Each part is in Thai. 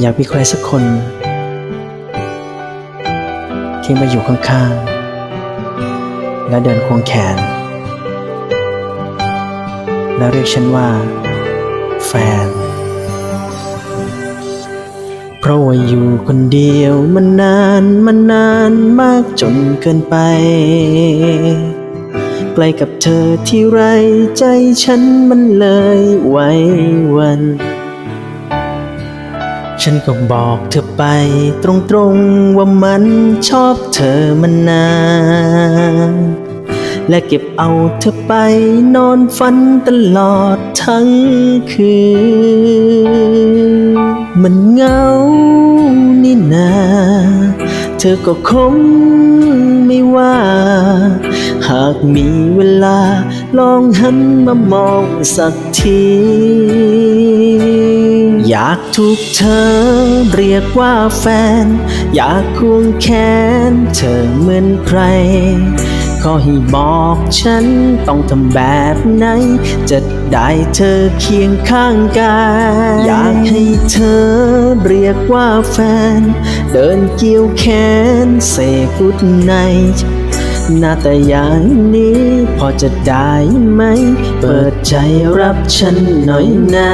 อยากมีใครสักคน ที่มาอยู่ข้างๆ และเดินควงแขน และเรียกฉันว่า แฟน เพราะว่าอยู่คนเดียวมันนานมันนานมากจนเกินไปใกล้กับเธอที่ไรใจฉันมันเลยไหว้วัน ฉันก็บอกเธอไปตรงๆว่ามันชอบเธอมันนาน และเก็บเอาเธอไปนอนฝันตลอดทั้งคืน มันเหงานี่นา เธอก็คงไม่ว่า หากมีเวลาลองหันมามองสักที อยากถูกเธอเรียกว่าแฟน อยากควงแขนเธอเหมือนใคร ขอให้บอกฉันต้องทำแบบไหน จะได้เธอเคียงข้างกายอยากให้เธอเรียกว่าแฟน เดินเกี่ยวแขนเสกกุดใน หน้าแต่อย่างนี้ พอจะได้ไหม เปิดใจรับฉันหน่อยนะ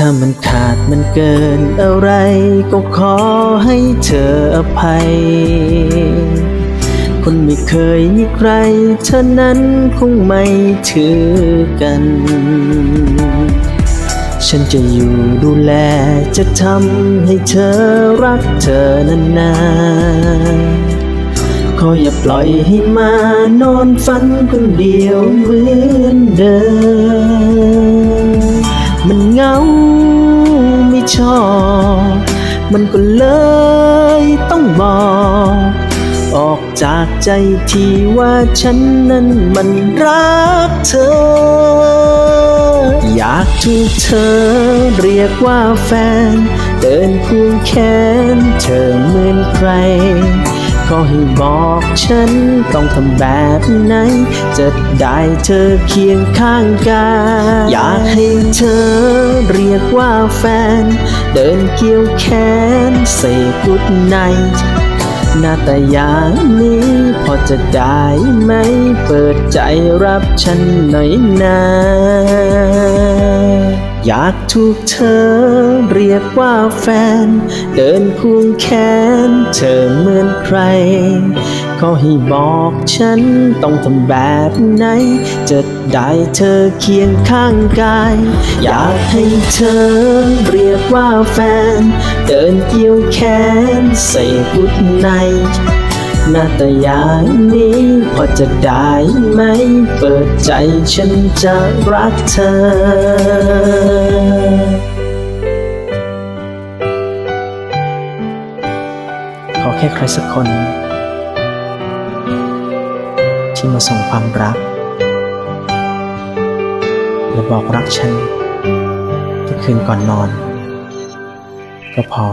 ถ้ามันขาดมันเกินอะไร ก็ขอให้เธออภัย คนไม่เคยมีใครเธอนั้นคงไม่ถือกัน ฉันจะอยู่ดูแลจะทำให้เธอรักเธอนานๆขออย่าปล่อยให้มานอนฝันคนเดียวเหมือนเดิม มันเหงาไม่ชอบ มันก็เลยต้องบอก ออกจากใจที่ว่าฉันนั้นมันรักเธอ อยากถูกเธอเรียกว่าแฟน เดินควงแขนเธอเหมือนใครขอให้บอกฉันต้องทำแบบไหน จะได้เธอเคียงข้างกายอยากให้เธอเรียกว่าแฟน เดินเกี่ยวแขนเสกกุดใน น้าแต่อย่างนี้พอจะได้ไหมเปิดใจรับฉันหน่อยนะ อยากถูกเธอเรียกว่าแฟน เดินควงแขนเธอเหมือนใคร ขอให้บอกฉันต้องทำแบบไหน จะได้เธอเคียงข้างกาย อยากให้เธอเรียกว่าแฟน เดินเกี่ยวแขนใส่กุดใน หน้าต่อย่างนี้ พอจะได้ไหม เปิดใจฉันจะรักเธอขอแค่ใครสักคน ที่มาส่งความรัก และบอกรักฉันทุกคืนก่อนนอน ก็พอ